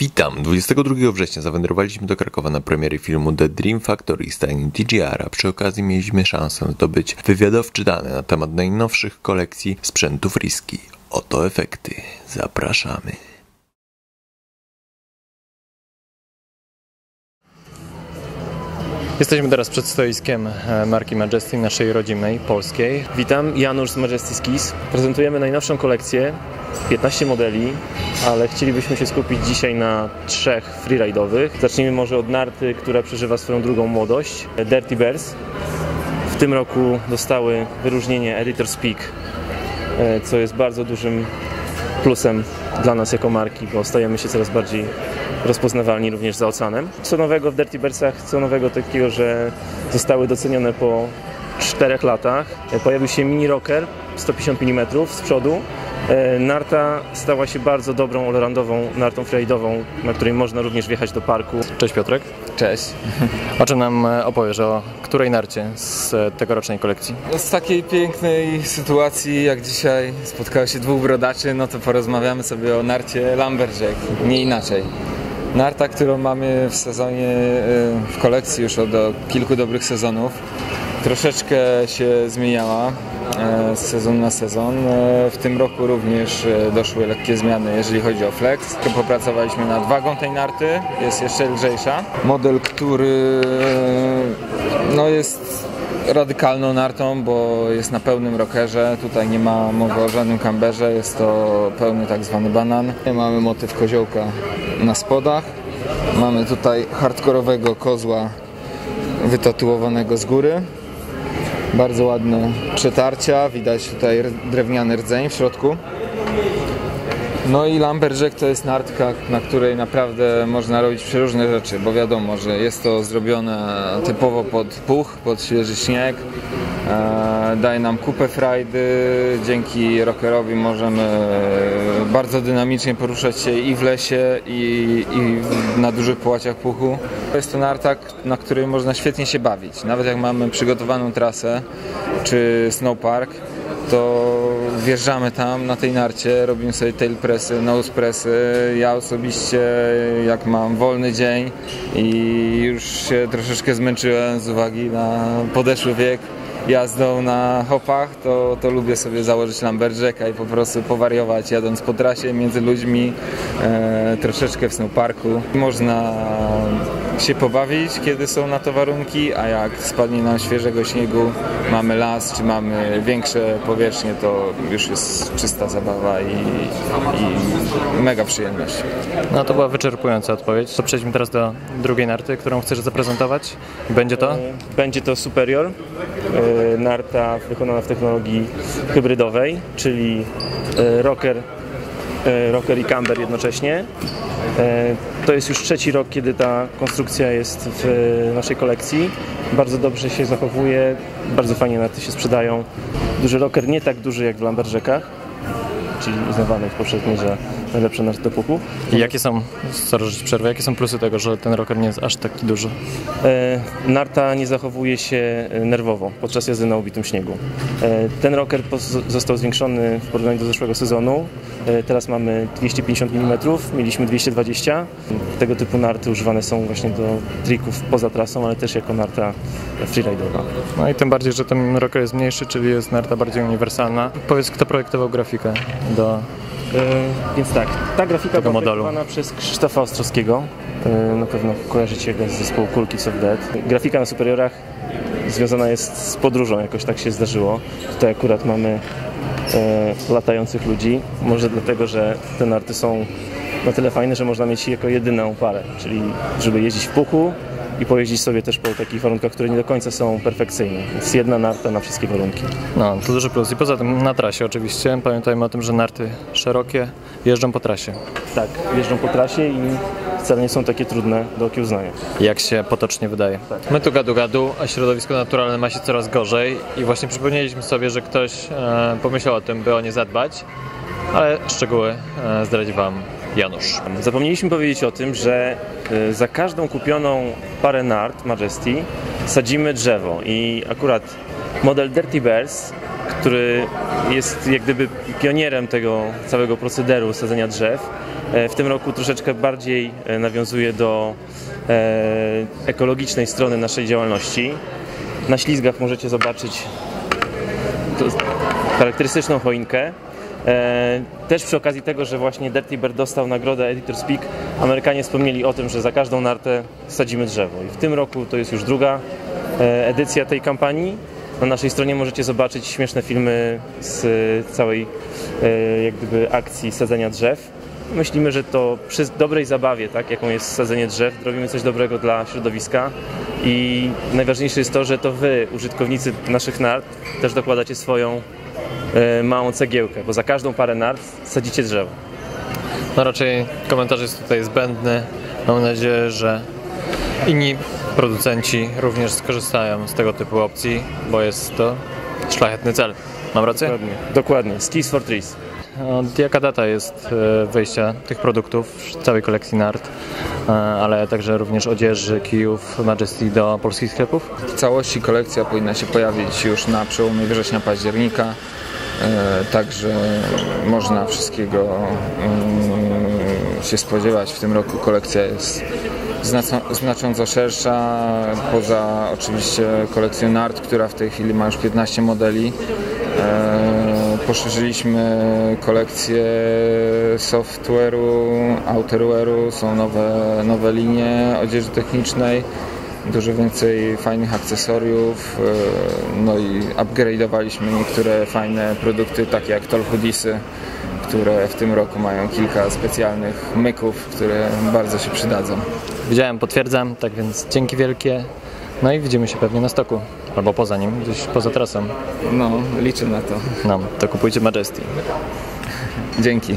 Witam! 22 września zawędrowaliśmy do Krakowa na premiery filmu The Dream Factory Stajni TGR, a przy okazji mieliśmy szansę zdobyć wywiadowcze dane na temat najnowszych kolekcji sprzętów Riski. Oto efekty. Zapraszamy. Jesteśmy teraz przed stoiskiem e, marki Majesty, naszej rodzimej, polskiej. Witam, Janusz z Majesty Skis. Prezentujemy najnowszą kolekcję, 15 modeli, ale chcielibyśmy się skupić dzisiaj na trzech freeridowych. Zacznijmy może od narty, która przeżywa swoją drugą młodość, Dirty Bears. W tym roku dostały wyróżnienie Editor's Peak, e, co jest bardzo dużym plusem dla nas jako marki, bo stajemy się coraz bardziej rozpoznawalni również za oceanem. Co nowego w Dirty Bearsach, co nowego takiego, że zostały docenione po 4 latach. Pojawił się mini rocker 150 mm z przodu. E, narta stała się bardzo dobrą allroundową nartą freeride'ową, na której można również wjechać do parku. Cześć Piotrek. Cześć. O czym nam e, opowiesz? O której narcie z e, tegorocznej kolekcji? Z takiej pięknej sytuacji jak dzisiaj spotkało się dwóch brodaczy, no to porozmawiamy sobie o narcie Lumberjack, nie inaczej. Narta, którą mamy w sezonie, w kolekcji już od kilku dobrych sezonów, troszeczkę się zmieniała z sezonu na sezon. W tym roku również doszły lekkie zmiany, jeżeli chodzi o flex. Popracowaliśmy nad wagą tej narty, jest jeszcze lżejsza. Model, który no jest radykalną nartą, bo jest na pełnym rockerze. Tutaj nie ma mowy o żadnym kamberze, jest to pełny tak zwany banan. Mamy motyw koziołka na spodach. Mamy tutaj hardkorowego kozła wytatuowanego z góry. Bardzo ładne przetarcia, widać tutaj drewniany rdzeń w środku. No i Lumberjack to jest nartka, na której naprawdę można robić przeróżne rzeczy, bo wiadomo, że jest to zrobione typowo pod puch, pod świeży śnieg. Daje nam kupę frajdy, dzięki rockerowi możemy bardzo dynamicznie poruszać się i w lesie, i, i na dużych połaciach puchu. Jest to narta, na której można świetnie się bawić. Nawet jak mamy przygotowaną trasę czy snowpark, to wjeżdżamy tam na tej narcie, robimy sobie tail pressy, nose pressy. Ja osobiście jak mam wolny dzień i już się troszeczkę zmęczyłem z uwagi na podeszły wiek jazdą na hopach, to, to lubię sobie założyć lumberjacka i po prostu powariować jadąc po trasie między ludźmi, e, troszeczkę w snowparku. Można się pobawić, kiedy są na to warunki, a jak spadnie nam świeżego śniegu, mamy las, czy mamy większe powierzchnie, to już jest czysta zabawa i, i mega przyjemność. No to była wyczerpująca odpowiedź. To przejdźmy teraz do drugiej narty, którą chcesz zaprezentować. Będzie to? Będzie to Superior, narta wykonana w technologii hybrydowej, czyli rocker, rocker i camber jednocześnie. To jest już trzeci rok, kiedy ta konstrukcja jest w naszej kolekcji. Bardzo dobrze się zachowuje, bardzo fajnie narty się sprzedają. Duży rocker, nie tak duży jak w Lumberjackach, czyli uznawany powszechnie za najlepsze narty do puchu. I jakie są, sorry, przerwę, jakie są plusy tego, że ten rocker nie jest aż taki duży? E, narta nie zachowuje się nerwowo podczas jazdy na ubitym śniegu. E, ten rocker został zwiększony w porównaniu do zeszłego sezonu. E, teraz mamy 250 mm, mieliśmy 220. Tego typu narty używane są właśnie do trików poza trasą, ale też jako narta freeridowa. No i tym bardziej, że ten rocker jest mniejszy, czyli jest narta bardziej uniwersalna. Powiedz, kto projektował grafikę do Yy, więc tak, ta grafika była modelu. przez Krzysztofa Ostrowskiego. Yy, na pewno kojarzycie go z zespołu Cool Kids of Dead. Grafika na superiorach związana jest z podróżą, jakoś tak się zdarzyło. Tutaj akurat mamy yy, latających ludzi. Może dlatego, że te narty są na tyle fajne, że można mieć jako jedyną parę, czyli żeby jeździć w puchu, i pojeździć sobie też po takich warunkach, które nie do końca są perfekcyjne. Jest jedna narta na wszystkie warunki. No, to duży plus. I poza tym na trasie oczywiście. Pamiętajmy o tym, że narty szerokie jeżdżą po trasie. Tak, jeżdżą po trasie i wcale nie są takie trudne do okiełznania. Jak się potocznie wydaje. Tak. My tu gadu gadu, a środowisko naturalne ma się coraz gorzej i właśnie przypomnieliśmy sobie, że ktoś e, pomyślał o tym, by o nie zadbać, ale szczegóły e, zdradzi Wam Janusz. Zapomnieliśmy powiedzieć o tym, że y, za każdą kupioną parę nart Majesty sadzimy drzewo i akurat model Dirty Bears, który jest jak gdyby pionierem tego całego procederu sadzenia drzew. E, w tym roku troszeczkę bardziej e, nawiązuje do e, ekologicznej strony naszej działalności. Na ślizgach możecie zobaczyć charakterystyczną choinkę. Też przy okazji tego, że właśnie Dirty Bird dostał nagrodę Editor Speak, Amerykanie wspomnieli o tym, że za każdą nartę sadzimy drzewo. I w tym roku to jest już druga edycja tej kampanii. Na naszej stronie możecie zobaczyć śmieszne filmy z całej jak gdyby akcji sadzenia drzew. Myślimy, że to przy dobrej zabawie, tak, jaką jest sadzenie drzew, robimy coś dobrego dla środowiska i najważniejsze jest to, że to wy, użytkownicy naszych nart, też dokładacie swoją e, małą cegiełkę, bo za każdą parę nart sadzicie drzewo. No raczej komentarz jest tutaj zbędny. Mam nadzieję, że inni producenci również skorzystają z tego typu opcji, bo jest to szlachetny cel. Mam rację? Dokładnie. Dokładnie. Skis for Trees. Jaka data jest e, wejścia tych produktów, całej kolekcji nart, e, ale także również odzieży, kijów Majesty do polskich sklepów? W całości kolekcja powinna się pojawić już na przełomie września, października. E, także można wszystkiego mm, się spodziewać. W tym roku kolekcja jest znacząco szersza, poza oczywiście kolekcją nart, która w tej chwili ma już 15 modeli. Poszerzyliśmy kolekcję software'u, outerware'u, są nowe, nowe linie odzieży technicznej, dużo więcej fajnych akcesoriów, e, no i upgrade'owaliśmy niektóre fajne produkty, takie jak Tall Hoodiesy, które w tym roku mają kilka specjalnych myków, które bardzo się przydadzą. Widziałem, potwierdzam, tak więc dzięki wielkie. No i widzimy się pewnie na stoku. Albo poza nim, gdzieś poza trasą. No, liczę na to. No, to kupujcie Majesty. Dzięki.